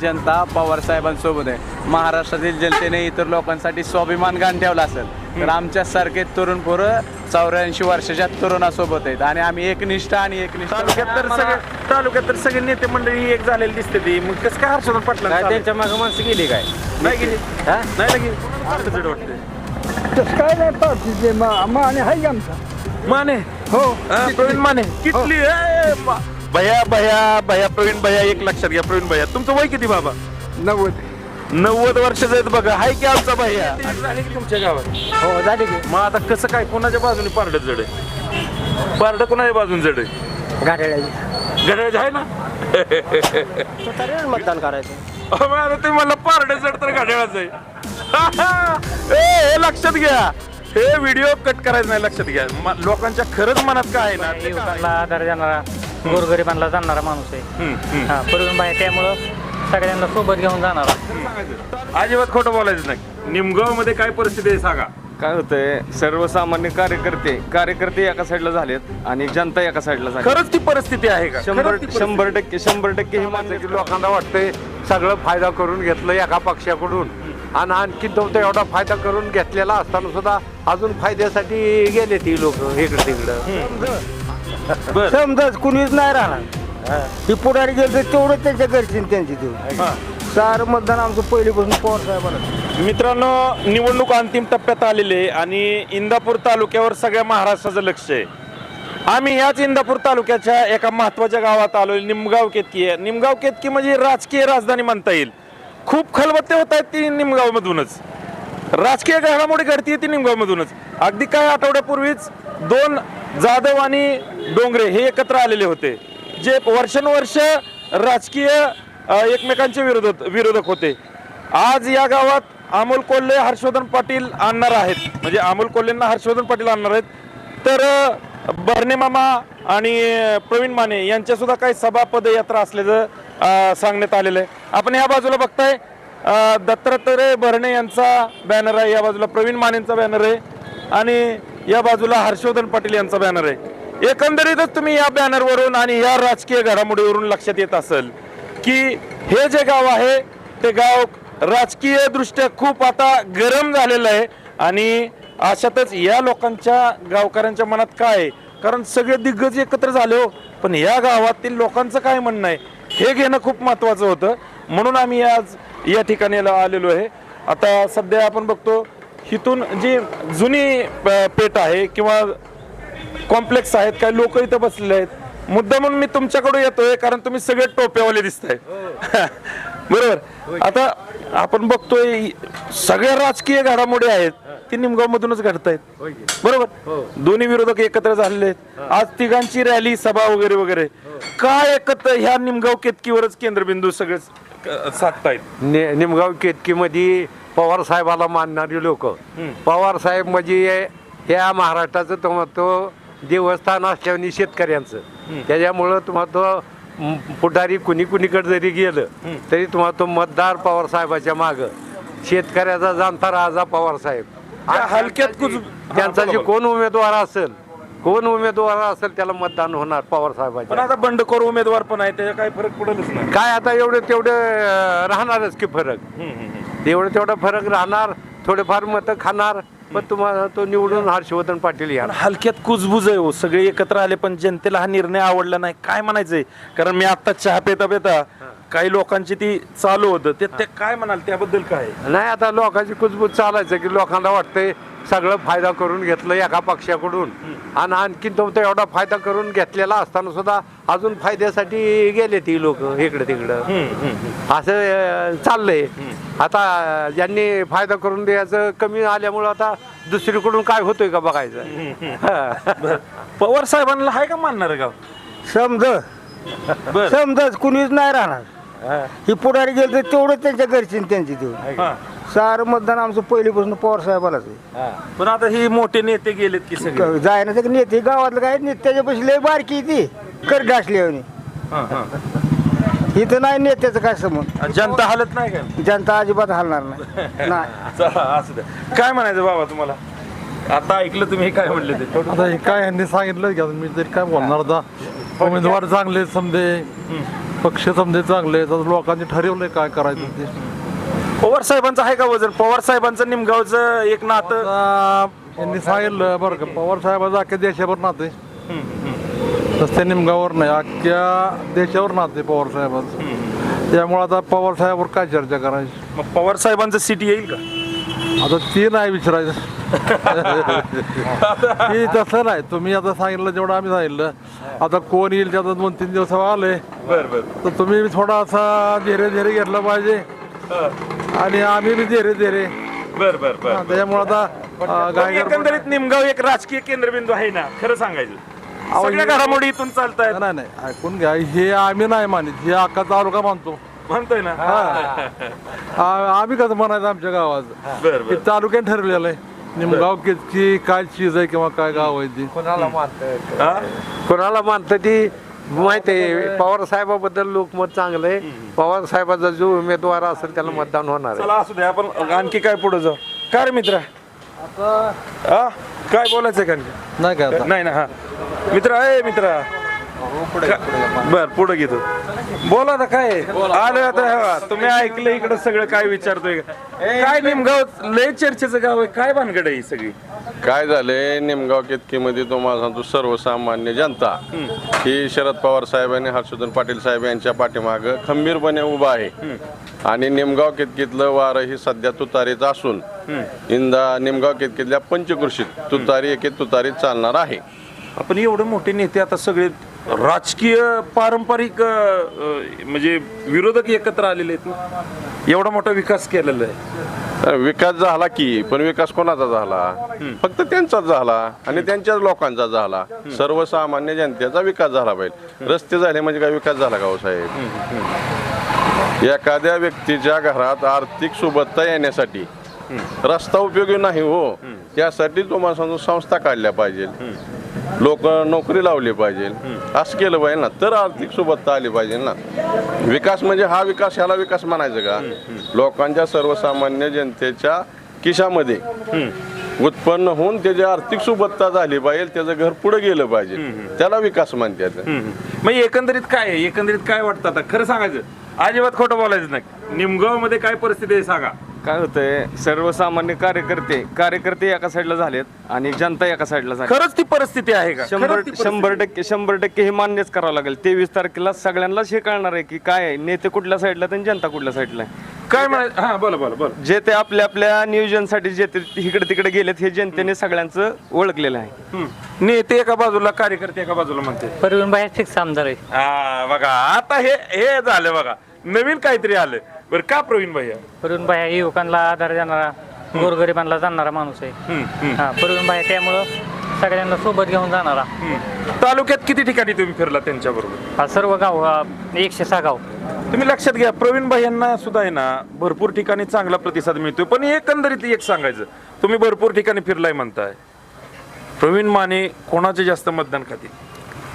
जनता पवार साहेबांसोबत आहे. महाराष्ट्रातील जनतेने इतर लोकांसाठी स्वाभिमान गाण ठेवला असेल तर आमच्यासारखे तरुण पोरं चौऱ्याऐंशी वर्षाच्या तरुणासोबत आहेत. आणि आम्ही एकनिष्ठ आणि एकनिष्ठ तालुक्यात तर सगळे तालुक्यात तर सगळे नेते मंडळी एक झालेली दिसते ती. मग कसं काय हर्षवर्धन पाटला काय त्यांच्या मागे माणसं गेली काय? नाही गेली. हा? नाही लगे अर्धजड वाटते तसं काय नाही माने आहे आमचा. माने? हो. हा, प्रवीण माने. ए, बा- भैया भैया भैया प्रवीण भैया एक लक्षात घ्या प्रवीण भैया तुमचं वय किती बाबा? नव्वद. नव्वद वर्षाचं आहेत बघा. हाय की आमचा भैया तुमच्या गावात? हो झाले की. मग आता कसं काय कोणाच्या बाजूने पारडं जड आहे? पारडं कोणाच्या बाजूने जड आहे? घड्याळ आहे ना? मतदान करायचं. अहो, आता ते मला पारडं जड तर घड्याळच आहे. ए, हे लक्षात घ्या. हे व्हिडिओ कट करायचं नाही लक्षात घ्या. म- लोकांच्या खरंच मनात काय आहे ना ते युवकांना आधार देणारा गोरगरिबांना जाणारा माणूस आहे. हम्म, हम्म. हा प्रवीण भाई त्यामुळं सगळ्यांना सोबत घेऊन जाणारा. अजिबात खोटं बोलायचं नाही. निमगावमध्ये काय परिस्थिती आहे सांगा. काय होतंय सर्वसामान्य कार्यकर्ते कार्यकर्ते एका साईडला झालेत आणि जनता एका साईडला झाली. खरंच ती परिस्थिती आहे का? शंभर खरंच ती परिस्थिती- शंभर टक्के शंभर टक्के हे मान्य की लोकांना वाटतंय सगळं फायदा करून घेतलं एका पक्षाकडून. आणि आणखी तो तो एवढा फायदा करून घेतलेला असताना सुद्धा अजून फायद्यासाठी गेले ती लोक इकडे तिकडं बरं. समजा कुणीच नाही राहणार. ही. पुढारी गेलं तर तेवढं त्यांच्या घरची त्यांची देऊ. सारं मतदान आमचं पहिलीपासून पवार साहेबांना. मित्रांनो निवडणूक अंतिम टप्प्यात आलेली आहे आणि इंदापूर तालुक्यावर सगळ्या महाराष्ट्राचं लक्ष आहे. आम्ही ह्याच इंदापूर तालुक्याच्या एका महत्त्वाच्या गावात आलो निमगाव केतकी आहे. निमगाव केतकी म्हणजे राजकीय राजधानी म्हणता येईल. खूप खलबत्ते होत आहेत ती निमगाव मधूनच राजकीय घडामोडी घडतीये ती निमगाव मधूनच अगदी काही आठवड्यापूर्वीच दोन जाधव आणि डोंगरे हे एकत्र आलेले होते जे वर्षानुवर्ष राजकीय एकमेकांचे विरोधक विरोधक होते. आज या गावात अमोल कोल्हे हर्षवर्धन पाटील आणणार आहेत. म्हणजे अमोल कोल्हेंना हर्षवर्धन पाटील आणणार आहेत. तर अ, बर्णे मामा आणि प्रवीण माने यांच्यासुद्धा काही सभा पदयात्रा असल्याचं सांगण्यात आलेलं आहे. आपण या बाजूला बघताय दत्तात्रय भरणे यांचा बॅनर आहे या बाजूला प्रवीण मानेंचा बॅनर आहे आणि या बाजूला हर्षवर्धन पाटील यांचा बॅनर आहे. एकंदरीतच तुम्ही या बॅनरवरून आणि या राजकीय घडामोडीवरून लक्षात येत असेल की हे जे गाव आहे ते गाव राजकीयदृष्ट्या खूप आता गरम झालेलं आहे. आणि अशातच या लोकांच्या गावकऱ्यांच्या मनात काय आहे? कारण सगळे दिग्गज एकत्र झाले हो. पण या गावातील लोकांचं काय म्हणणं आहे? हे घेणं खूप महत्वाचं होतं. म्हणून आम्ही आज या ठिकाणी आलेलो आहे. आता सध्या आपण बघतो इथून जी जुनी अ, पेठ आहे किंवा कॉम्प्लेक्स आहेत काही लोक इथं बसलेले आहेत. मुद्दा म्हणून मी तुमच्याकडे येतोय कारण तुम्ही सगळे टोप्यावाले दिसताय. बरोबर? आता आपण बघतोय सगळ्या राजकीय घडामोडी आहेत ती निमगाव मधूनच घडत आहेत बरोबर? दोन्ही विरोधक एकत्र झालेले आहेत. आज तिघांची रॅली सभा वगैरे वगैरे. काय एकत्र ह्या निमगाव केतकीवरच केंद्रबिंदू सगळे साधतायत? नि- निमगाव केतकीमध्ये पवार साहेबाला मानणारी लोक. पवार साहेब म्हणजे ह्या महाराष्ट्राचं तो देवस्थान असल्याने शेतकऱ्यांचं. त्याच्यामुळं तुम्हाला तो पुढारी कुणी कुणीकडे जरी गेलं तरी तुम्हाला तो मतदार पवार साहेबाच्या माग. शेतकऱ्याचा जाणता राजा पवार साहेब. त्या हलक्यात कुच- त्यांचा जे कोण उमेदवार असेल कोण उमेदवार असेल त्याला मतदान होणार पवार पण आता बंडखोर उमेदवार पण आहे त्याचा काही फरक पडेलच नाही. काय आता एवढे तेवढे राहणारच की फरक. तेवढं तेवढा फरक राहणार थोडेफार मतं खाणार पण तुम्हाला तो निवडून हर्षवर्धन पाटील या पण हलक्यात कुजबुज आहे हो सगळे एकत्र आले पण जनतेला हा निर्णय आवडला नाही. काय म्हणायचंय? कारण मी आता चहा पेता पेता काही लोकांची ती चालू होतं. ते ते काय म्हणाल? त्याबद्दल काय? नाही आता लोकांची कुजबूज चालायचं की लोकांना वाटतंय सगळं फायदा करून घेतलं एका पक्षाकडून. आणि आणखी तो एवढा फायदा करून घेतलेला असताना सुद्धा अजून फायद्यासाठी गेले ती लोक इकडे तिकडं असं चाललंय. आता ज्यांनी फायदा करून द्यायचं कमी आल्यामुळं आता दुसरीकडून काय होतोय का बघायचं? पवार साहेबांना आहे का मानणार गाव? समज. बर. समजाच कुणीच नाही राहणार. ही पुढारी गेलं तर तेवढं त्यांच्या घरची त्यांची देऊ हा. सारं मतदान आमचं पहिलीपासून पवार साहेबालाच आहे. पण आता ही मोठे नेते गेलेत की सगळे? जाय ना ते नेते गावातलं काय नेत्याच्या पैसे लय बारकी ती. कर डासली हा, हा. इथं नाही नेत्याचं काय समज जनता हालत नाही का? जनता अजिबात हलणार नाही. नाही. चला, असू द्या काय म्हणायचं बाबा तुम्हाला? आता ऐकलं तुम्ही काय म्हणले ते? आता हे काय यांनी सांगितलं की आता मी तरी काय बोलणार आता? उमेदवार चांगले समजे. पक्ष समजे चांगले आता लोकांनी ठरवलंय काय करायचं ते. पवार साहेबांचं आहे का वजन? पवार साहेबांचं निमगावचं एक नातं. आता यांनी सांगितलं बरं का पवार साहेबाचं अख्ख्या देशावर नाते नुसत्या निमगावर नाही अख्ख्या देशावर नाते पवार साहेबांचं. त्यामुळे आता पवार साहेबावर काय चर्चा करायची? मग पवार साहेबांचं सिटी येईल का? आता ते नाही विचारायचं. ते तसं नाही. तुम्ही आता सांगितलं जेवढं आम्ही सांगितलं. आता कोण येईल ते आता दोन तीन दिवस आले. बर बर. तर तुम्ही बी थोडासा धीरे धीरे घेतलं पाहिजे. आणि आम्ही बी धीरे धीरे. बर बर बर त्याच्यामुळे आता पण एकंदरीत निमगाव एक राजकीय केंद्रबिंदू आहे ना खरं सांगायचं. सगळ्या हे- घडामोडी इथून चालतायत. नाही नाही ऐकून घ्या. हे आम्ही नाही मानित. हे अख्खा तालुका मानतो. म्हणतोय ना? आ- आम्ही कसं म्हणायचं आमच्या गावात? बर हे बर तालुक्यात ठरलेलं आहे. निमगाव किती काय चीज आहे किंवा काय गाव आहे ती? कोणाला मानत हा? कोणाला मानतं ती माहिती आहे. पवार साहेबाबद्दल लोकमत चांगलं आहे. पवार साहेबाचा जो उमेदवार असेल त्याला मतदान होणार आहे. चला असू द्या आपण आणखी काय पुढे जाऊ? काय रे मित्र? हा? काय बोलायचंय का आणखी? नाही काय आता? नाही ना हा. मित्र आहे मित्र. बर पुढे घेतो बोला ना काय? आलं आता हा, तुम्ही ऐकलं इकडं सगळं काय विचारतोय? का? काय निमगाव? लय चर्चेचं गाव आहे. काय भानगड आहे ही सगळी? काय झालंय? निमगाव केतकीमध्ये तुम्हाला सांगतो सर्वसामान्य जनता ही शरद पवार साहेब आणि हर्षवर्धन पाटील साहेब यांच्या पाठीमाग खंबीरपणे उभा आहे. आणि निमगाव केतकीतलं वारं ही सध्या तुतारीच असून इंदा निमगाव केतकीतल्या पंचकृषीत तुतारी एके तुतारीत चालणार आहे. आपण एवढे मोठे नेते आता सगळे राजकीय पारंपरिक म्हणजे विरोधक एकत्र आलेले आहेत ना? एवढा मोठा विकास केलेला आहे. विकास झाला की पण विकास कोणाचा झाला? फक्त त्यांचाच झाला आणि त्यांच्याच लोकांचा झाला. सर्वसामान्य जनतेचा विकास झाला पाहिजे. रस्ते झाले म्हणजे काय विकास झाला का हो साहेब? एखाद्या व्यक्तीच्या घरात आर्थिक सुबत्ता येण्यासाठी रस्ता उपयोगी नाही हो. त्यासाठी तुम्हाला संस्था काढल्या पाहिजे लोक नोकरी लावली पाहिजे. असं केलं पाहिजे ना. तर आर्थिक सुबत्ता आली पाहिजे ना. विकास म्हणजे हा विकास ह्याला विकास म्हणायचं का? लोकांच्या सर्वसामान्य जनतेच्या खिशामध्ये उत्पन्न होऊन त्याची आर्थिक सुबत्ता झाली पाहिजे त्याचं घर पुढे गेलं पाहिजे. त्याला विकास म्हणतात. मग एकंदरीत काय आहे? एकंदरीत काय वाटतं आता? खरं सांगायचं अजिबात खोटं बोलायचं नाही. निमगावमध्ये काय परिस्थिती आहे सांगा. काय होतंय सर्वसामान्य कार्यकर्ते कार्यकर्ते एका साईडला झालेत आणि जनता एका साईडला झाली. खरंच ती परिस्थिती आहे का? शंभर खरंच ती परिस्थिती शंभर टक्के शंभर टक्के हे मान्यच करावं लागेल. तेवीस तारखेला सगळ्यांनाच हे कळणार आहे की काय आहे, नेते कुठल्या साईडला आणि जनता कुठल्या साईडला आहे. काय म्हणायचं हा बोला बोला बोला. जे ते आपल्या आपल्या नियोजनासाठी जे ते इकडे तिकडे गेलेत हे जनतेने सगळ्यांचं ओळखलेलं आहे. हम्म. नेते एका बाजूला कार्यकर्ते एका बाजूला म्हणते. परवीन बाहेर फिक्स आमदार आहे. हा बघा आता हे हे झालं बघा. नवीन काहीतरी आलं. बरं का प्रवीण भैया परवीन बाहेर युवकांना आधार देणारा गोरगरिबांना जाणणारा माणूस आहे. हम्म, हम्म, हा परवीन बाहेर त्यामुळं सगळ्यांना सोबत घेऊन जाणारा. हम्म. तालुक्यात किती ठिकाणी तुम्ही फिरला त्यांच्या बरोबर हा सर्व गाव हा एकशे सहा गाव. तुम्ही लक्षात घ्या प्रवीण भाई यांना सुद्धा आहे ना भरपूर ठिकाणी चांगला प्रतिसाद मिळतोय. पण एकंदरीत एक सांगायचं तुम्ही भरपूर ठिकाणी फिरलाय म्हणताय. प्रवीण माने कोणाचे जास्त मतदान खातील?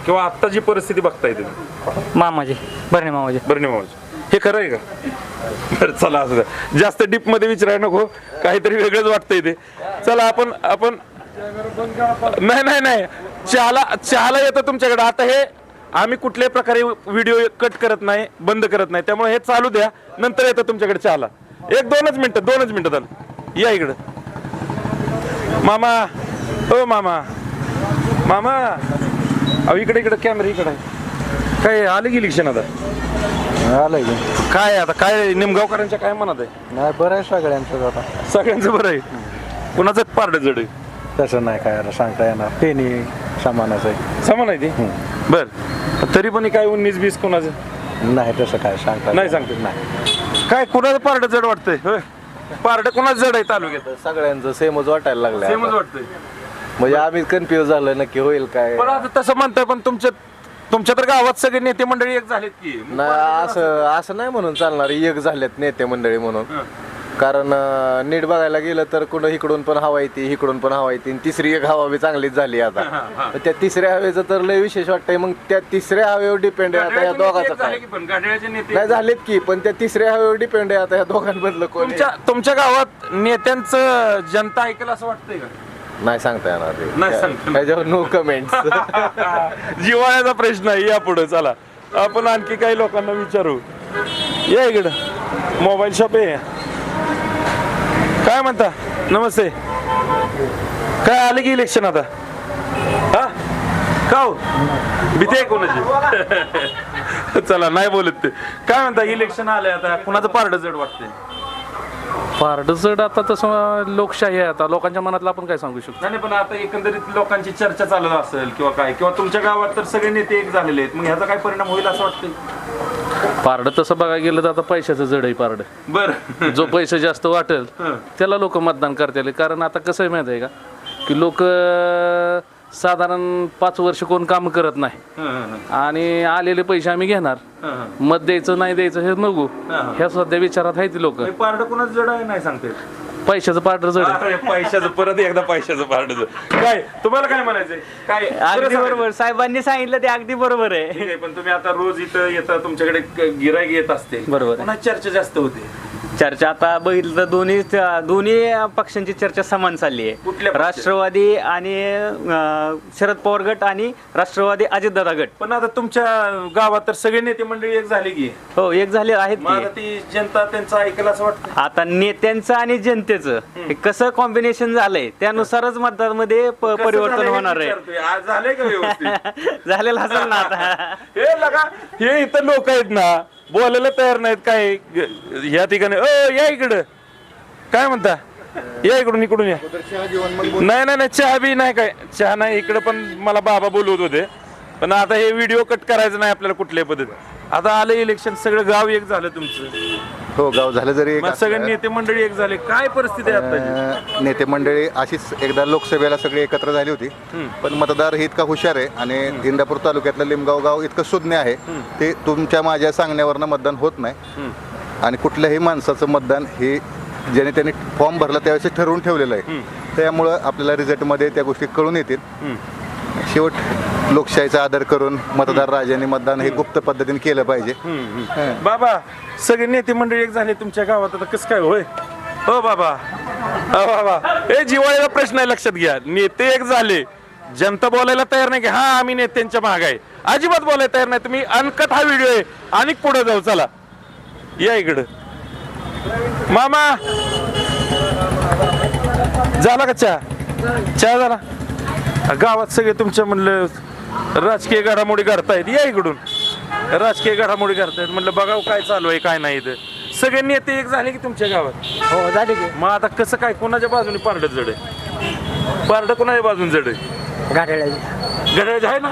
किंवा आता जी परिस्थिती बघताय तुम्ही? मामाजी बरणे मामाजी. बरं मामाजी. हे खरं आहे का? बरं चला असं द्या. जास्त डीपमध्ये विचारायला नको. काहीतरी वेगळंच वाटतंय ते. चला आपण आपण नाही नाही नाही. चहाला चहाला येतं तुमच्याकडे. आता हे आम्ही कुठल्याही प्रकारे व्हिडिओ कट करत नाही बंद करत नाही. त्यामुळे हे चालू द्या. नंतर येतं तुमच्याकडे चहाला. एक दोनच मिनिटं दोनच मिनिटं झालं. या इकडं. मामा. हो मामा. मामा. अहो इकडे इकडे कॅमेरा इकडे आहे. काय आले की इलेक्शन आता? आलंय काय आता? काय निमगावकरांच्या काय म्हणत आहे? नाही बरं आहे सगळ्यांचं आता. सगळ्यांचं बरं आहे? कुणाचं पारड जड आहे. तसं नाही काय सांगता येणार. पेनी सामानाचं आहे. समान आहे ते? बर. तरी पण हे काय उन्नीस बीस कोणाचं नाही तसं काय सांगता नाही सांगते नाही. काय कुणाचं पारड जड वाटतंय? होय. पारड कोणाचं जड आहे तालुक्यात? सगळ्यांचं सेमच वाटायला लागलं सेमच वाटतंय. म्हणजे आम्ही कन्फ्युज झालं नक्की होईल काय. पण आता तसं म्हणताय पण तुमच्या तुमच्या तर गावात सगळे नेते मंडळी एक झालेत की. नाही असं असं नाही म्हणून चालणार एक झालेत नेते मंडळी म्हणून. कारण अं, नीट बघायला गेलं तर कुठं इकडून पण हवा येते इकडून पण हवा येते आणि तिसरी एक हवा बी चांगलीच झाली आता. त्या तिसऱ्या हवेचं तर लय विशेष वाटतंय. मग त्या तिसऱ्या हवेवर डिपेंड आहे आता या दोघांचं काय? पण गाड्याचे नेते नाही झालेत की पण त्या तिसऱ्या हवेवर डिपेंड आहे आता या दोघांमधलं कोण आहे. तुमच्या तुमच्या गावात नेत्यांचं जनता ऐकेल असं वाटतंय का? नाही सांगता येणार ते. नाही सांगता येणार. त्याच्यावर नो कमेंट्स जिवाळ्याचा प्रश्न आहे या पुढे चला. आपण आणखी काही लोकांना विचारू. या इकडं. मोबाईल शॉप आहे. काय म्हणता? नमस्ते. काय आले की इलेक्शन आता? हा? का हो? भीती आहे कोणाची? चला नाही बोलत ते. काय म्हणता इलेक्शन आले आता. कुणाचं पारड जड वाटते पारडचड आता तसं लोकशाही आहे आता. लोकांच्या मनातलं आपण काय सांगू शकतो? नाही पण आता एकंदरीत लोकांची चर्चा चालत असेल किंवा काय किंवा तुमच्या गावात तर सगळे नेते एक झालेले आहेत. मग ह्याचा काय परिणाम होईल असं वाटतं पारड तसं बघायला गेलं तर आता पैशाचं जड आहे पारड. बर. जो पैसे जास्त वाटेल त्याला लोक मतदान करतील. कारण आता कसं आहे माहिती आहे का? की लोक साधारण पाच वर्ष कोण काम करत नाही. आणि आलेले पैसे आम्ही घेणार. मत द्यायचं नाही द्यायचं हे नको. ह्या सध्या विचारात आहे ती लोक पारड कुणाच जड आहे नाही सांगते. पैशाचं पारड जड पैशाचं परत एकदा पैशाचं पारड काय तुम्हाला काय म्हणायचंय? काय अगदी. बरोबर. साहेबांनी सांगितलं ते अगदी बरोबर आहे. ठीक आहे पण तुम्ही आता रोज इथं येता तुमच्याकडे गिरायक येत असते. बरोबर चर्चा जास्त होते. चर्चा आता बघितलं तर दोन्ही दोन्ही पक्षांची चर्चा समान चालली कुठल्या आहे पक्षाची? राष्ट्रवादी आणि अं, शरद पवार गट आणि राष्ट्रवादी अजितदादा गट. पण आता तुमच्या गावात तर सगळे नेते मंडळी एक झाले की. हो एक झाले आहेत मग आता. ती जनता त्यांचं ऐकेल असं वाटतं. आता नेत्यांचं आणि जनतेचं. हे कसं कॉम्बिनेशन झालंय त्यानुसारच मतदारमध्ये प- कसं परिवर्तन झालंय हे होणार आहे. विचारतोय. आज झालंय का व्यवस्थित? झालेलं असेल ना आता. हे लगा हे इथं लोक आहेत ना बोलायला तयार नाहीत काय? या ठिकाणी अ या इकडं. काय म्हणता? या इकडून इकडून या. नाही नाही नाही चहा बी नाही काय. चहा नाही इकडं पण मला बाबा बोलवत होते. पण आता हे व्हिडिओ कट करायचं नाही आपल्याला कुठल्याही पद्धतीने आता आलं इलेक्शन सगळं गाव एक झालं तुमचं. हो गाव झालं जरी एक मग सगळे असलं, नेते मंडळी एक झाले. काय परिस्थिती आहे आताची? अं, नेते मंडळी अशीच एकदा लोकसभेला सगळी एकत्र झाली होती. पण मतदार हे इतका हुशार आहे आणि इंदापूर तालुक्यातलं लिमगाव गाव इतकं सुज्ञ आहे. ते तुमच्या माझ्या सांगण्यावरनं मतदान होत नाही. आणि कुठल्याही माणसाचं मतदान हे ज्याने त्यांनी फॉर्म भरला त्यावेळेस ठरवून ठेवलेलं आहे. त्यामुळं आपल्याला रिझल्टमध्ये त्या गोष्टी कळून येतील. शेवट लोकशाहीचा आदर करून मतदार राजांनी मतदान हे गुप्त पद्धतीने केलं पाहिजे. बाबा सगळे नेते मंडळी एक झाले तुमच्या गावात. आता कसं काय होय? हो बाबा. हो बाबा. हे जिवाळ्याचा प्रश्न आहे लक्षात घ्या. नेते एक झाले. जनता बोलायला तयार नाही की हा आम्ही नेत्यांच्या माग आहे. अजिबात बोलायला तयार नाही. तुम्ही अनकट हा व्हिडिओ आहे आणि पुढे जाऊ. चला. या इकडं. मामा. झाला का चहा? चहा झाला. गावात सगळे तुमच्या म्हणलं राजकीय घडामोडी करतायत या इकडून. राजकीय घडामोडी करतायत म्हणलं बघाव काय चालू आहे काय नाही इथं. सगळे नेते एक झाले की तुमच्या गावात. हो झाले की. मग आता कसं काय? कोणाच्या बाजूने पारड जड आहे? पारड कोणाच्या बाजून जड आहे? गाठ्याला घड्याळ आहे ना?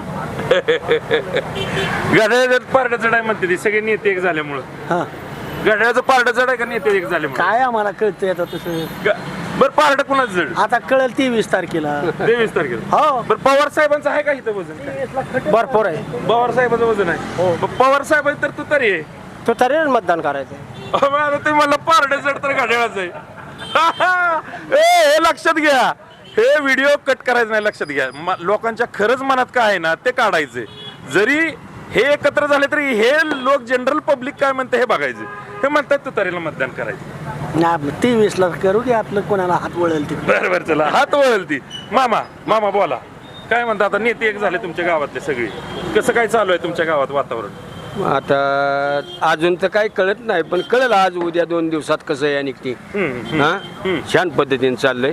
घड्याळ पारड जड आहे म्हणते ती सगळे नेते एक झाल्यामुळं. हा. घड्याळाचं पारड जड आहे का नेते एक झाल्यामुळे? काय आम्हाला कळतंय आता तसं? बरं पारड कोणाचं जड? आता कळल तेवीस तारखेला. तेवीस तारखेला. हो. बरं पवार साहेबांचं आहे का इथं वजन? काय भरपूर आहे. पवार साहेबांचं वजन आहे. मग पवार साहेबांचं तर तू तरी आहे तो तरी मतदान करायचं. अहो, मग आता ते मला पारडे जड तर घड्याळाचं आहे. ए, हे लक्षात घ्या. हे व्हिडिओ कट करायचं नाही लक्षात घ्या. म- लोकांच्या खरंच मनात काय आहे ना ते काढायचे जरी हे एकत्र झाले तरी हे लोक जनरल पब्लिक काय म्हणते हे बघायचे हे म्हणतात तुतारीला मतदान करायचं. नाही तेवीस ला करू की आपलं कोणाला हात वळेल ते. बरं बरं चला. हात वळल ती. मामा मामा बोला. काय म्हणता आता? नेते एक झाले तुमच्या गावातले सगळे. कसं काय चालू आहे तुमच्या गावात वातावरण? आता अजून तर काही कळत नाही पण कळलं आज उद्या दोन दिवसात कसं आहे आणि ती. हा? छान पद्धतीने चाललंय.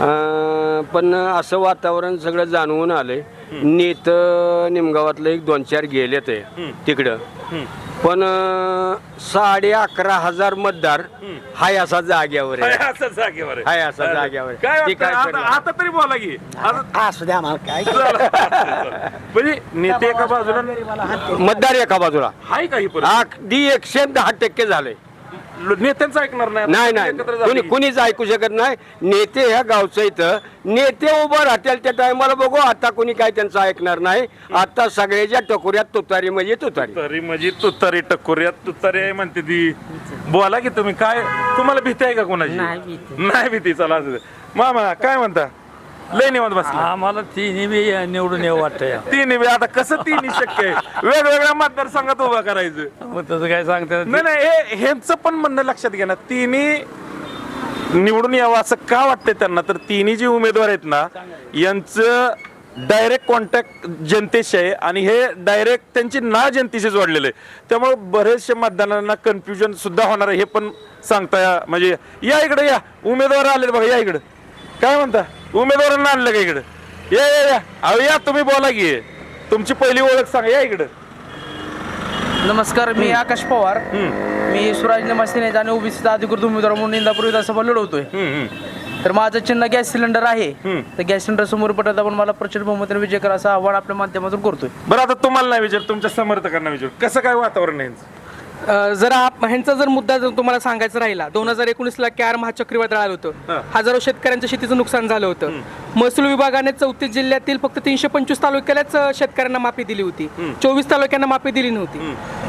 अं, पण असं वातावरण सगळं जाणवून आलंय. नेत निमगावातलं एक दोन चार गेलेत आहे तिकडं. पण अं, साडे अकरा हजार मतदार हाय असा जाग्यावर आहे असं जागेवर आहे. हाय असा जाग्यावर आहे. काय ते वाटतं? काय आता करणार? आता तरी बोला की आता असू द्या आम्हाला काय म्हणजे नेते एका बाजूला मतदार एका बाजूला परिस्थिती? अगदी एकशे दहा टक्के झाले नेत्यांचं ऐकणार नाही नाही नाही. कुणीच ऐकू शकत नाही. नेते ह्या गावचं इथं. नेते उभं राहतील त्या टायमाला बघू. आता कोणी काय त्यांचं ऐकणार नाही. आता सगळ्याच्या टकोऱ्यात तुतारी म्हणजे तुतारी. तरी म्हणजे तुतारी टकोऱ्यात तुतारी आहे म्हणते ती. बोला की तुम्ही. काय तुम्हाला भीती आहे का कोणाची? नाही भीती. चला असू दे. मामा काय म्हणता? लय निवांत बसला. आम्हाला तिन्ही बी निवडून येऊ वाटतंय तिन्ही बी आता कसं तिन्ही शक्य आहे? वेगवेगळ्या मतदारसंघात उभा करायचं. मग तसं काय सांगता नाही. नाही हे ह्यांचं पण म्हणणं लक्षात घ्या ना. तिन्ही निवडून यावं असं का वाटतंय त्यांना? तर तिन्ही जे उमेदवार आहेत ना यांचं डायरेक्ट कॉन्टॅक्ट जनतेशी आहे आणि हे डायरेक्ट त्यांची ना जनतेशी जोडलेलं आहे. त्यामुळे बरेचसे मतदारांना कन्फ्युजन सुद्धा होणार आहे हे पण सांगता या. म्हणजे या इकडे या. उमेदवार आले बघा या इकडं. काय म्हणता? उमेदवारांना आणलं का इकडं? या या या. अहो या तुम्ही बोला की. तुमची पहिली ओळख सांगा या इकडं. नमस्कार मी आकाश पवार. मी सुराज नमासेनेचा आणि ओबीसीचा अधिकृत उमेदवार म्हणून इंदापूर विधानसभा लढवतोय. तर माझं चिन्ह गॅस सिलेंडर आहे. तर गॅस सिलेंडर समोर पडत आपण मला प्रचंड बहुमताने विजय करा असं आव्हान आपल्या माध्यमातून करतोय. बरं आता तुम्हाला नाही विचार तुमच्या समर्थकांना विचार कसं काय वातावरण आहे यांचं? जर हा- ह्यांचा जर मुद्दा जर तुम्हाला सांगायचा राहिला दोन हजार एकोणीसला कॅर महाचक्रीवादळ आलं होतं. हजारो शेतकऱ्यांचं शेतीचं नुकसान झालं होतं. महसूल विभागाने चौतीस जिल्ह्यातील फक्त तीनशे पंचवीस तालुक्यालाच शेतकऱ्यांना माफी दिली होती. चोवीस तालुक्यांना माफी दिली नव्हती.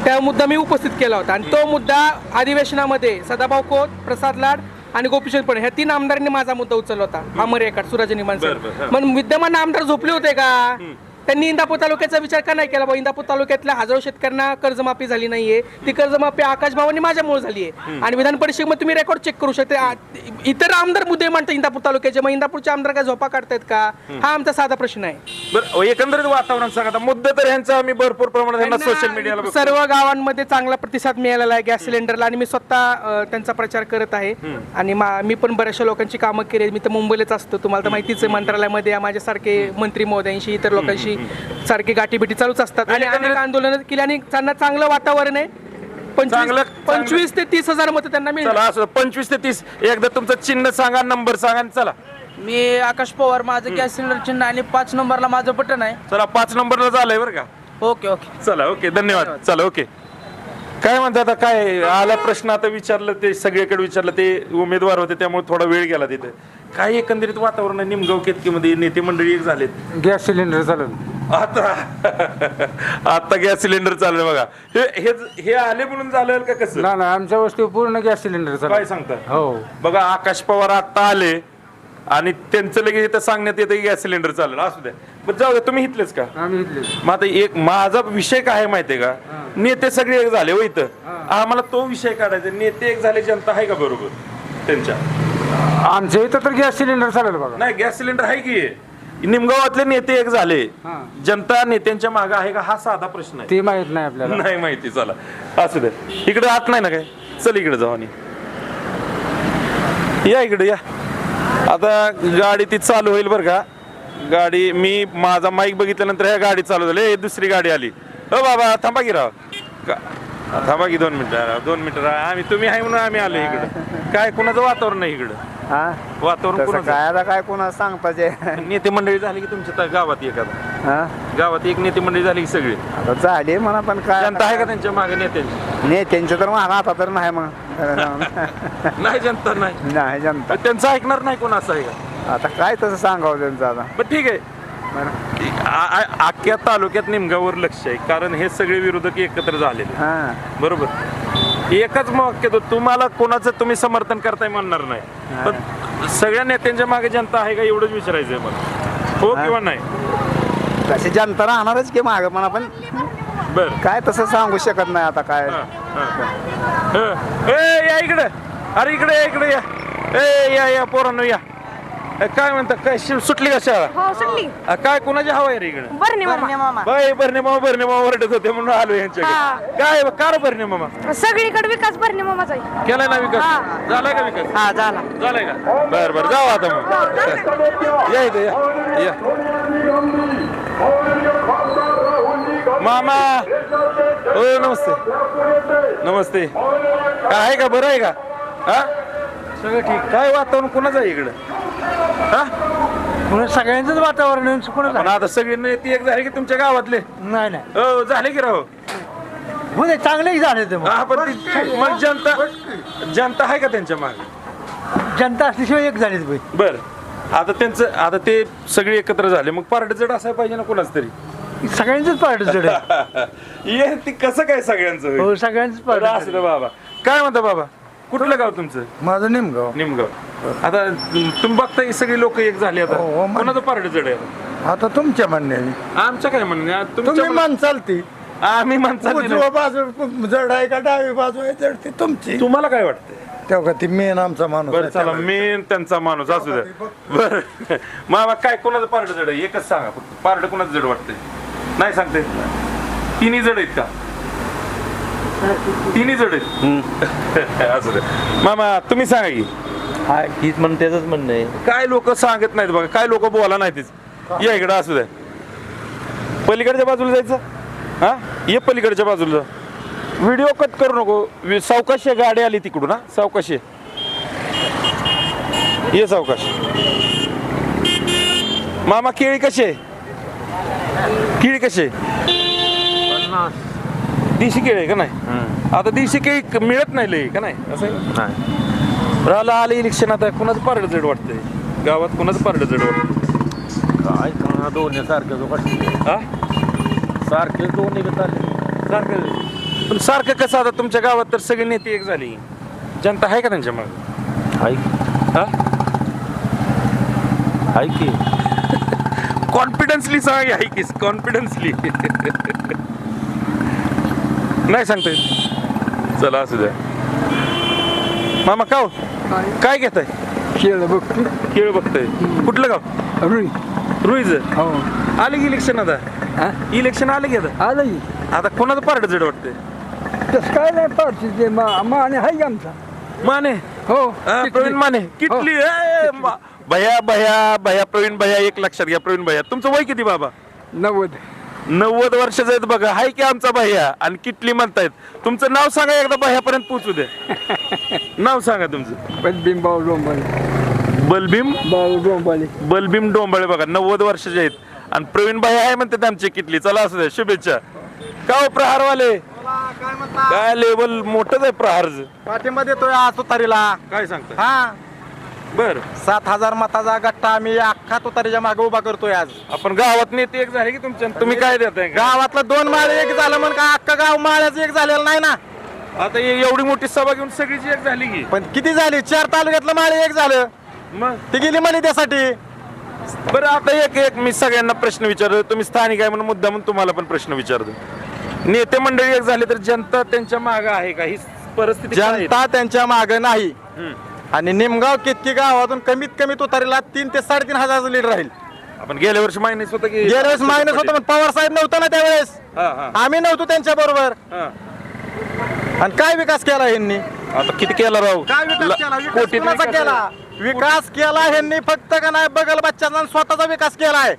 त्या मुद्दा मी उपस्थित केला होता. आणि तो मुद्दा अधिवेशनामध्ये सदाभाऊ खोत प्रसाद लाड आणि गोपीचंद पण ह्या तीन आमदारांनी माझा मुद्दा उचलला होता. अमर एकाट सूरज निमान हां. मग विद्यमान आमदार झोपले होते का? त्यांनी इंदापूर तालुक्याचा विचार का नाही केला? बा इंदापूर तालुक्यातल्या हजारो शेतकऱ्यांना कर्जमाफी झाली नाहीये. ती कर्जमाफी आकाश भावानी माझ्यामुळे झाली आहे. आणि विधान परिषदेमध्ये तुम्ही रेकॉर्ड चेक करू शकता. इतर आमदार मुद्दे मांडतात इंदापूर तालुक्याचे. मग इंदापूरचे आमदार काय झोपा काढतायत का? हा आमचा साधा प्रश्न आहे. बरं एकंदरीत वातावरण सांगा मुद्दे तर ह्यांचा आम्ही भरपूर प्रमाणात सोशल मीडियाला. सर्व गावांमध्ये चांगला प्रतिसाद मिळालेला आहे. गॅस सिलेंडरला आणि मी स्वतः त्यांचा प्रचार करत आहे. आणि मा- पण बऱ्याचशा लोकांची कामं केली. मी तर मुंबईलाच असतो. तुम्हाला तर माहितीच आहे मंत्रालयामध्ये माझ्यासारखे मंत्री महोदयांशी इतर लोकांशी सारखे गाठीभेटी चालूच असतात. आणि अनेक आंदोलन केली आणि त्यांना चांगलं वातावरण आहे. पंचवीस चांगलं- पंचवीस ते तीस हजार मतं त्यांना मिळाली चला असं पंचवीस ते तीस. एकदा तुमचं चिन्ह सांगा नंबर सांगा आणि चला. मी आकाश पवार माझं गॅस सिलेंडर चिन्ह आणि पाच नंबरला माझं बटन आहे. चला पाच नंबरला झालंय बरं का? Okay okay. चला ओके धन्यवाद. चला ओके. काय म्हणतात आता काय आला प्रश्न आता विचारलं ते सगळीकडे विचारलं ते उमेदवार होते त्यामुळे थोडा वेळ गेला तिथे. काय एकंदरीत वातावरण आहे? निमगाव केतकीमध्ये नेते मंडळी एक झालेत. गॅस सिलेंडर चालेल आता आता गॅस सिलेंडर चालू बघा. हे हे- हे आले म्हणून झालं का कसं? ना ना आमच्या वस्ती पूर्ण गॅस सिलेंडर काय सांगता? हो. बघा आकाश पवार आता आले आणि त्यांचं लगेच इथं सांगण्यात येतं की गॅस सिलेंडर चालेल असू द्या. बरं जाऊ द्या तुम्ही इथलेच का? आम्ही इथले मग आता एक माझा विषय काय आहे माहितीये का? नेते सगळे एक झाले हो इथं. आम्हाला तो विषय काढायचा. नेते एक झाले जनता आहे का बरोबर? त्यांच्या. आमच्या इथं तर गॅस सिलेंडर चालेल बघा. नाही गॅस सिलेंडर आहे की? निमगावातले नेते एक झाले. जनता नेत्यांच्या मागे आहे का? हा साधा प्रश्न आहे. ते माहीत नाही आपल्याला. नाही माहिती चला. असू दे. इकडे आत नाही ना काय? चल इकडे जाऊ आणि. या इकडे या. आता गाडी ती चालू होईल बरं का? गाडी मी माझा माईक बघितल्यानंतर ह्या गाडी चालू झाली. दुसरी गाडी आली. हो बाबा थांबा की राव. का- थांबा की दोन मिनिटं दोन मिनिटं. आम्ही तुम्ही आहे म्हणून आम्ही आलो इकडं. काय कुणाचं वातावरण आहे इकडं? हा? वातावरण तसं कुणाचं? काय आता काय कोणा सांगताच? नेते मंडळी झाली की तुमच्या त्या गावात एखादा हा? गावात एक नेते मंडळी झाली की सगळी. आता झाली म्हणा पण काय जनता आहे का त्यांच्या मागे नेत्यांची? नेत्यांचं तर महाग आता तर नाही मग. नाही जनता नाही. नाही जनता. त्यांचं ऐकणार नाही कोण असं आहे का? आता काय तसं सांगावं त्यांचं आता. पण ठीक आहे. आ- आ- अख्ख्या तालुक्यात निमगावर लक्ष आहे. कारण हे सगळे विरोधक एकत्र झालेले हा. बरोबर. एकच वाक्य तो तुम्हाला कोणाचं तुम्ही समर्थन करताय म्हणणार नाही. पण सगळ्या नेत्यांच्या मागे जनता आहे का एवढंच विचारायचंय मला. हो किंवा नाही? तशी जनता राहणारच की माग पण बर. काय तसं सांगू शकत नाही आता काय. ए या इकडे. अरे इकडे या इकडे या. ए या या पोरांनो या. काय म्हणतात काय शिव सुटली का शाळा? हो सुटली. काय कुणाची हवा आहे रे इकडे? बरं नाही मामा. बाई भरणे मामा भरणे मामा ओरडत होते म्हणून आलो यांच्याकडे. काय कार भरणे मामा? सगळीकडे विकास बरं नाही मामाचा आहे. केलाय ना विकास? झालाय का विकास? हा झाला. झालाय का? बर बर जाऊ आता मग. या इथे या. या. मामा. हो नमस्ते. नमस्ते. काय आहे का? बरं आहे का? हा? सगळं ठीक. काय वातावरण कुणाचं आहे इकडं? हा? सगळ्यांचंच वातावरण आहे, पण आता सगळे नेते एक झाले की तुमच्या गावातले? नाही नाही. हो झाले की राहो. हो ते चांगले झाले ते हा पण ती मग जनता जनता आहे का त्यांच्या मागे? जनता असल्याशिवाय एक बाई. बर. आता त्यांचं आता ते सगळे एकत्र झाले. मग पार्ट जड असायला पाहिजे ना कोणाच तरी? सगळ्यांचंच पार्ट जड आहे. ती कसं काय सगळ्यांचं होईल? हो सगळ्यांचंच पार्ट बरं, असू दे बाबा. काय म्हणता बाबा? कुठलं गाव तुमचं? माझं निमगाव. निमगाव. आता तुम्ही बघता ही सगळी लोक एक झाली आता. हो, मग- कोणाचं पार्ट जड आहे आता? आता तुमच्या म्हणण्याने आमचं काय म्हणणं आहे? तुम्ही तुमच्या मान चालती आम्ही माणसाला उजवा बाजू जड आहे का डावी बाजू आहे जड ती तुमची. तुम्हाला काय वाटतंय? तेव्हा ती मेन आमचा माणूस बरं आहे. चला मेन त्यांचा माणूस असू द्या. बर. मामा काय कोणाचं पारड जड आहे? एकच सांगा फक्त. पारड कोणाचं जड वाटतंय? नाही सांगते तिन्ही जड आहेत का? तिन्ही जड आहेत. असू मामा तुम्ही सांगा की. हा हीच म्हणून त्याच म्हणणं आहे. काय लोक सांगत नाहीत बघा काय लोक बोला नाहीतच या इकडं असू द्या. पलीकडच्या बाजूला जायचं? हा? ये पलीकडच्या बाजूला. व्हिडिओ कट करू नको. वि- सावकाश गाडी आली तिकडून हा? सावकाश. आहे. ये सावकाश. मामा केळी कशी आहे? केळी कशी आहे? देशी केळी आहे का नाही? आता देशी केळी मिळत नाही लई का नाही? असं आहे? राहिलं आलं इलेक्शन आता कुणाचं पारड जड वाटतंय? गावात कुणाचं पारड जड वाटतं काय करणार दोन्ही सारखे जो सारखे दोन्ही सारखे सारखं पण सारखं कसं आता तुमच्या गावात तर सगळे नेते एक झाली. जनता आहे का त्यांच्या मग? हा? आहे की. कॉन्फिडन्सली सांग आहे की कॉन्फिडन्सली नाही सांगता. येत चला असू द्या. मामा का हो? काय? घेताय? खेळ बघतो केळ बघताय. कुठलं गाव? रुई. रुईज? हो. आले की इलेक्शन आता? इलेक्शन आले की आता? आलं की. आता कोणाचं पारड जड वाटतंय? तसं काय नाही पारशी ते माने आहे आमचा? माने? हो. हा, प्रवीण माने. किटली ए, मा- भया भया भया प्रवीण भया एक लक्षात घ्या प्रवीण भया. तुमचं वय किती बाबा? नव्वद. नव्वद वर्षाचं आहेत बघा. हाय की आमचा भैया? आणि किटली म्हणतायत. तुमचं नाव सांगा एकदा भैयापर्यंत पोहोचू द्या नाव सांगा तुमचं. बलबीम बाऊ डोंबाले बलभीम? बाऊ डोंबाले बलभीम डोंबळे बघा. नव्वद वर्षाचे आहेत. आणि प्रवीण भाई आहे म्हणतात आमची किटली. चला असू द्या. शुभेच्छा. का हो प्रहारवाले? काय लेवल मोठंच आहे प्रहारच. पाठिंबा देतोय आज तुतारीला. काय सांगता हा. बर. सात हजार मताचा गट्टा आम्ही अख्खा तुतारीच्या मागे उभा करतोय आज. आपण गावात नेते एक झाले की तुमच्या तुम्ही काय देताय? गावातलं दोन माळे एक झालं म्हण का अख्खा गाव माळ्याचं एक झालेलं नाही ना? आता हे एवढी मोठी सभा घेऊन सगळीची एक झाली की. पण किती झाली? चार तालुक्यातलं माळे एक झालं. मग? ती गेली म्हणे त्यासाठी. बरं आता एक एक मी सगळ्यांना प्रश्न विचारतो तुम्ही स्थानिक आहे म्हणून मुद्दा म्हणून तुम्हाला पण प्रश्न विचारतो नेते मंडळी एक झाले तर जनता त्यांच्या मागे आहे का? ही परिस्थिती काय आहे? जनता त्यांच्या मागे नाही. हम्म. आणि निमगाव कितकी गावातून कमीत कमी तुतारीला तीन ते साडेतीन हजाराचं लीड राहील. आपण गेल्या वर्षी मायनस होतं की गेल्या वेळेस मायनस होतं पण पवार साहेब नव्हतं ना त्यावेळेस. हा, हा, आम्ही नव्हतो त्यांच्या बरोबर. हा. आणि काय विकास केला यांनी आता किती केला राव? काय विकास केला? विकास कोटीत कोणाचा विकास केला. विकास केला ह्यांनी फक्त का नाही बगल बच्चाचा आणि स्वतःचा विकास केलाय.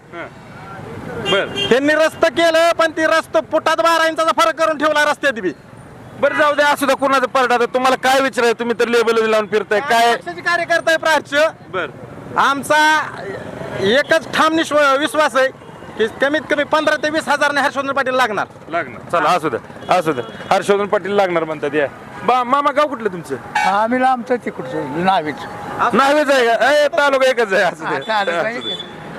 बर. त्यांनी रस्ता केलं पण ती रस्ता फुटात बारा इंचाचा फरक करून ठेवला रस्त्यात बी. बरं जाऊ द्या असू द्या कुणाचं परडा आता? तुम्हाला काय विचारायचं? तुम्ही तर लेबल लावून फिरताय. काय? पक्षाचे कार्यकर्ता आहे प्राच्य बर. आमचा एकच ठाम निश्व- विश्वास आहे की कमीत कमी पंधरा ते वीस हजार हर्षवर्धन पाटील लागणार. लागणार. चला असू द्या असू द्या हर्षवर्धन पाटील लागणार म्हणतात या. बा मामा गाव कुठलं तुमचं? आम्ही आमचं तिकडचं नावीच. नावेच आहे का? ए, तालुका एकच आहे असू द्या.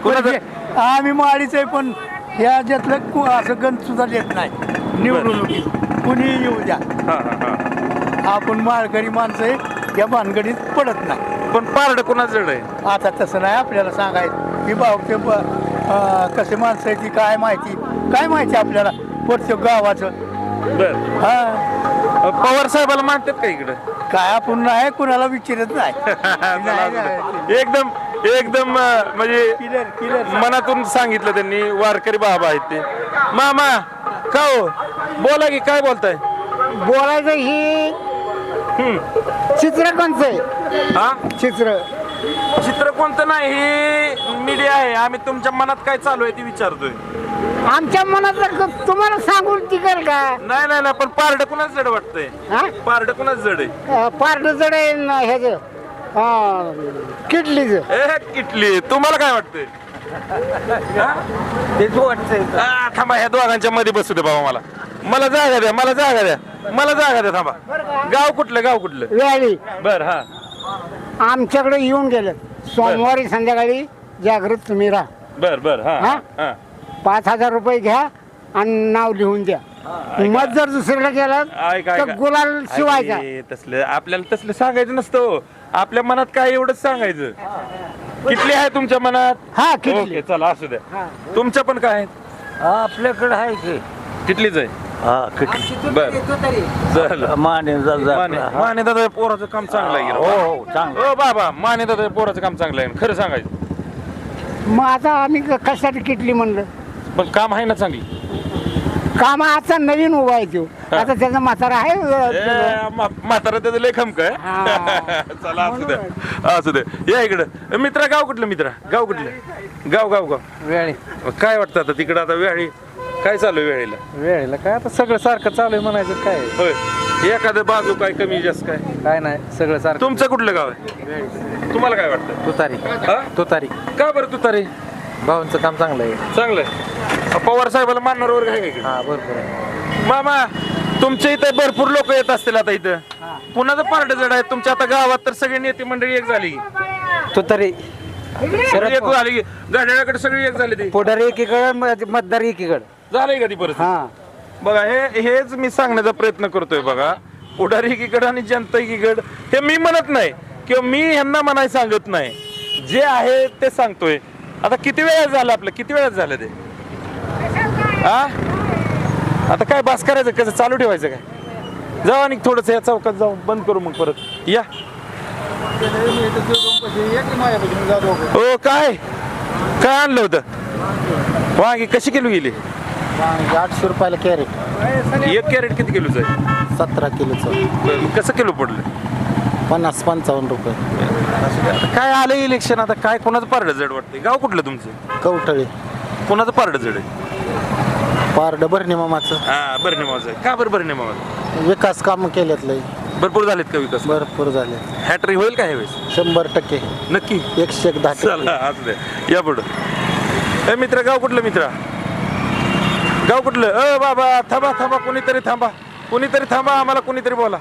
कुणाचं? आम्ही माडीच आहे पण ह्या ज्यातलं कु- असं गण सुद्धा देत नाही. निवडणुकीत. कुणी येऊ द्या. हा, हा, हा. आपण माळकरी माणसं आहे या भानगडीत पडत नाही. पण पारड कुणाचं जड आहे? आता तसं नाही आपल्याला सांगायचं. की भाऊ ते ब- अं, कसे माणसं आहे ती काय माहिती? काय माहिती आपल्याला? प्रत्येक गावाचं. बर. हा. पवार साहेबाला मानतात का इकडं? काय आपण नाही कुणाला विचारत नाही. नाही. एकदम एकदम म्हणजे मनातून सांगितलं त्यांनी वारकरी बाबा आहेत ते. मामा का हो? बोला की काय बोलताय? बोलायचं ही चित्र कोणचं आहे हा? चित्र. चित्र कोणतं नाही हे मीडिया आहे. आम्ही तुमच्या मनात काय चालू आहे ते विचारतोय. आमच्या मनात जर तुम्हाला सांगून टिकल का? नाही नाही नाही पण पारड कुणाच जड वाटतंय? हा? पारड कुणाच जड आहे? पार्ट जड आहे न किडलीच ए किटली तुम्हाला काय वाटतंय? हा? आ, थांबा ह्या दोघांच्या मध्ये बसू दे बाबा मला. मला जागा द्या मला जागा द्या. मला जागा द्या थांबा. गाव कुठलं गाव कुठलं? व्याळी बर हा. आमच्याकडे येऊन गेलं. सोमवारी संध्याकाळी जागृत तुम्ही राहा. बर बर हा हा? हा. पाच हजार रुपये घ्या आणि नाव लिहून द्या. मत जर दुसरीकडे गेलं ऐका तर ऐका. गुलाल शिवायचा अरे, तसलं आपल्याला तसलं सांगायचं नसतं हो. आपल्या मनात काय एवढंच सांगायचं. किटली आहे तुमच्या मनात? हा ओके चला असू द्या. तुमच्या पण काय आहेत? आपल्याकडे आहे की. किटलीच आहे? बर. चल. माने माने दादा पोराचं काम चांगलं आहे. हो हो चांगलं बाबा माने दादा पोराचं काम चांगलं आहे. खरं सांगायचं. मग आता आम्ही क- कशासाठी किटली म्हणलं? पण काम आहे ना चांगली. काम आता नवीन उभा आहे तो. आता त्याचा म्हातारा आहे ए, म्हातारा त्याचं लेखम काय चला असू दे असू दे या इकडं. मित्रा गाव कुठलं मित्रा? गाव कुठलं? गाव गाव गाव. वेळे. काय वाटतं आता तिकडं आता वेळी? काय चालू आहे वेळेला? वेळेला काय आता सगळं सारखं चालू आहे म्हणायचं काय? होय. एखादं बाजू काय कमी जास्त काय? काय नाही सगळं सारखं. तुमचं कुठलं गाव आहे? तुम्हाला काय वाटतं? तुतारी. हा? तुतारी. का बरं तू तारे भाऊंचं काम चांगलं आहे. चांगलं आहे. पवार साहेबाला मानणार वर्ग आहे का इकडे? हा आहे. मामा तुमच्या इथं भरपूर लोक येत असतील आता इथं. कुणाचं पार्ट जड आहे तुमच्या आता गावात तर सगळी नेते मंडळी एक झाली. तुतारी सगळी एक झाली. की घड्याळाकडे सगळी एक झाली ती. पुढारी एकीकडे मतदार एकीकडे. झालंय का ती परिस्थिती? हा. बघा हे हेच मी सांगण्याचा प्रयत्न करतोय बघा. पुढारी एकीकडे आणि जनता एकीकडे हे मी म्हणत नाही. किंवा मी ह्यांना म्हणाय सांगत नाही. जे आहे ते सांगतोय. आता किती वेळा झालं आपलं? किती वेळा झालं ते? हा? आता काय बास करायचं? कसं चालू ठेवायचं काय? जाऊ आणि थोडस या चौकात जाऊ बंद करू मग परत. या. हो काय? काय आणलं होतं? वांगी कशी किलो गेली? आठशे रुपयाला कॅरेट एक कॅरेट किती किलोचं आहे? सतरा किलोचं. कसं किलो पडलं? पन्नास पंचावन्न रुपये. काय आलं इलेक्शन आता काय कोणाचं पारडं जड वाटतंय? गाव कुठलं तुमचं? कवठळे. कोणाचं पारडं जड आहे? पारड भरणे मामाचं. हा बरं निमाचं आहे. का बरं बरं निमाचं विकास काम केलेत लय भरपूर झालेत का विकास? भरपूर झाले हॅट्रिक होईल का ह्यावेळेस? शंभर टक्के. नक्की? एकशे एक दहा टक्के. चला असू दे. या पुढं. ए मित्र गाव कुठलं मित्रा? गाव कुठलं? अ बाबा थांबा थांबा कोणीतरी थांबा. कोणीतरी थांबा आम्हाला कोणीतरी बोला.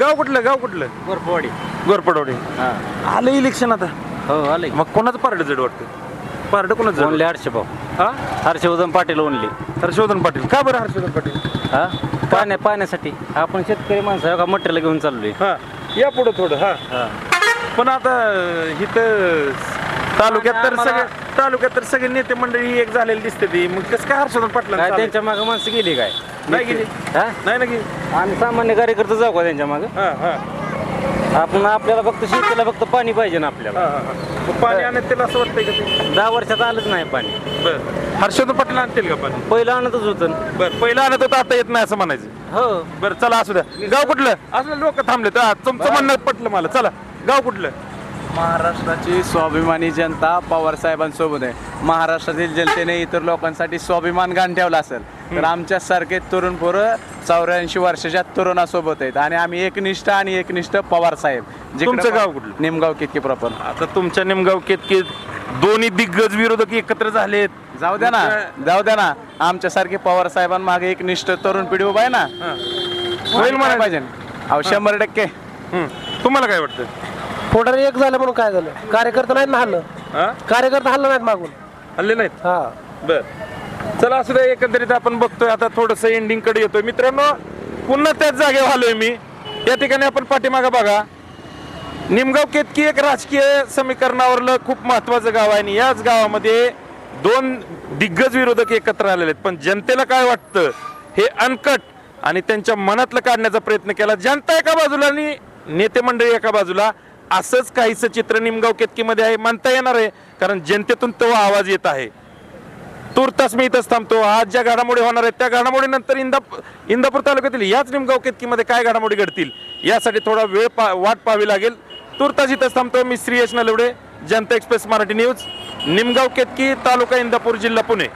गाव कुठलं गाव कुठलं? गोरपवाडी. गोरपडवाडी. आलं इलेक्शन आता. हो आले मग कोणाचं पारडं जड वाटतं? पारडं कोणाचं जड? ओनली हर्ष भाऊ हा? हर्षवर्धन पाटील ओनली. हर्षवर्धन पाटील. का बरं हर्षवर्धन पाटील? हा? पाण्या पाण्यासाठी. आपण शेतकरी माणसं आहे का? मटेरियल घेऊन चाललोय. हा. या पुढं थोडं हा. पण आता इथं तालुक्यात तर सगळे तालुक्यात तर सगळे नेते मंडळी एक झालेली दिसते ती. मग कसं काय हर्षवर्धन पाटला काय त्यांच्या मागे माणसं गेली काय? नाही गेली. हा? नाही ना गेली. आम्ही सामान्य कार्यकर्ते जाऊ का त्यांच्या मागे? हा हा. आपण आपल्याला फक्त शेतीला फक्त पाणी पाहिजे ना आपल्याला. मग पाणी आणत त्याला असं वाटतंय का ते? दहा वर्षात आलंच नाही पाणी. बरं. हर्षवर्धन पाटील आणतील का पाणी? पहिलं आणतच होतं. बरं पहिलं आणत होतं आता येत नाही असं म्हणायचं. हो. बरं चला असू द्या. गाव कुठलं? असलं लोक थांबले तर तुमचं म्हणणं पटलं मला. चला गाव कुठलं? महाराष्ट्राची स्वाभिमानी जनता पवार साहेबांसोबत आहे. महाराष्ट्रातील जनतेने इतर लोकांसाठी स्वाभिमान गाण ठेवला असेल तर आमच्यासारखे तरुण पोरं चौऱ्याऐंशी वर्षाच्या तरुणासोबत आहेत आणि आम्ही एकनिष्ठ आणि एकनिष्ठ पवार साहेब. जिकडं तुमचं पा- गाव कुठलं? निमगाव कितके प्रॉपर आता तुमच्या निमगाव केतके दोन्ही दिग्गज विरोधक एकत्र झालेत. जाऊ द्या ना जाऊ द्या ना. आमच्यासारखे पवार साहेबांमागे एकनिष्ठ तरुण पिढी उभा आहे ना. होईल म्हणायला पाहिजे? अहो शंभर टक्के. तुम्हाला काय वाटतं? पुढारी एक झालं म्हणून काय झालं? कार्यकर्ता नाहीत ना हल्लं हा? कार्यकर्ता हल्लं नाहीत मागून. हल्ले नाहीत? हा. बर. चला असू द्या एकंदरीत आपण बघतोय आता थोडस एंडिंगकडे येतोय. मित्रांनो पुन्हा त्याच जागेवर आलोय मी. या ठिकाणी आपण पाठीमागा बघा. निमगाव केतकी एक राजकीय समीकरणावरलं खूप महत्वाचं गाव आहे आणि याच गावामध्ये दोन दिग्गज विरोधक एकत्र आलेले आहेत. पण जनतेला काय वाटतं? हे अनकट आणि त्यांच्या मनातलं काढण्याचा प्रयत्न केला. जनता एका बाजूला आणि नेते मंडळी एका बाजूला. असंच काहीसं चित्र निमगाव केतकीमध्ये आहे मानता येणार आहे कारण जनतेतून तो आवाज येत आहे. तुर्तास मी इथंच थांबतो. आज ज्या घडामोडी होणार आहेत त्या घडामोडीनंतर इंदाप इंदापूर तालुक्यातील याच निमगाव केतकीमध्ये काय घडामोडी घडतील यासाठी थोडा वेळ पा वाट पाहावी लागेल. तुर्तास इथंच थांबतो. मी श्रीयश नलवडे जनता एक्सप्रेस मराठी न्यूज निमगाव केतकी तालुका इंदापूर जिल्हा पुणे.